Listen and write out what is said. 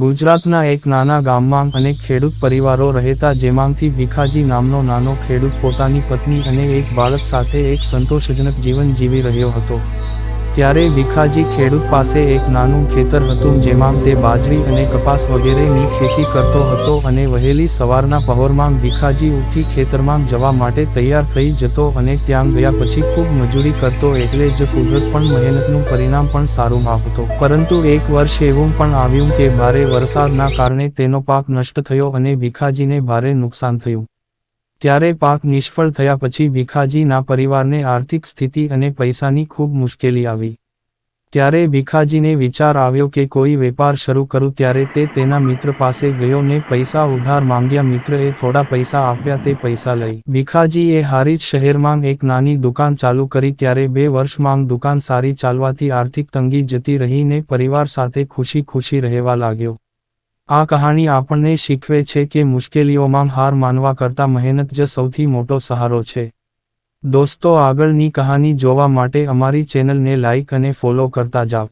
ગુજરાતના એક નાના ગામમાં અનેક ખેડૂત પરિવારો રહેતા જેમાંથી ભીખાજી નામનો નાનો ખેડૂત પોતાની પત્ની અને એક બાળક સાથે એક સંતોષજનક જીવન જીવી રહ્યો હતો. ત્યારે ભીખાજી ખેડૂત પાસે એક નાનું ખેતર હતું જેમાં તે બાજરી અને કપાસ વગેરેની ખેતી કરતો હતો અને વહેલી સવારના પહોરમાં ભીખાજી ઉઠી ખેતરમાં જવા માટે તૈયાર થઈ જતો અને ત્યાં ગયા પછી ખૂબ મજૂરી કરતો એટલે જ કુદરત પણ મહેનતનું પરિણામ પણ સારું આપતો પરંતુ એક વર્ષ એવું પણ આવ્યું કે ભારે વરસાદના કારણે તેનો પાક નષ્ટ થયો અને ભીખાજીને ભારે નુકસાન થયું. ત્યારે પાક નિષ્ફળ થયા પછી ભીખાજીના પરિવારને આર્થિક સ્થિતિ અને પૈસાની ખૂબ મુશ્કેલી આવી. ત્યારે ભીખાજીને વિચાર આવ્યો કે કોઈ વેપાર શરૂ કરું ત્યારે તે તેના મિત્ર પાસે ગયો ને પૈસા ઉધાર માંગ્યા. મિત્રએ થોડા પૈસા આપ્યા તે પૈસા લઈ. ભીખાજીએ હારીજ શહેરમાં એક નાની દુકાન ચાલુ કરી ત્યારે બે વર્ષમાં દુકાન સારી ચાલવાથી આર્થિક તંગી જતી રહીને પરિવાર સાથે ખુશી ખુશી રહેવા લાગ્યો. આ કહાણી આપણને શીખવે છે કે મુશ્કેલીઓમાં હાર માનવા કરતા મહેનત જ સૌથી મોટો સહારો છે. દોસ્તો, આગળની કહાની જોવા માટે અમારી ચેનલને લાઇક અને ફોલો કરતા જાવ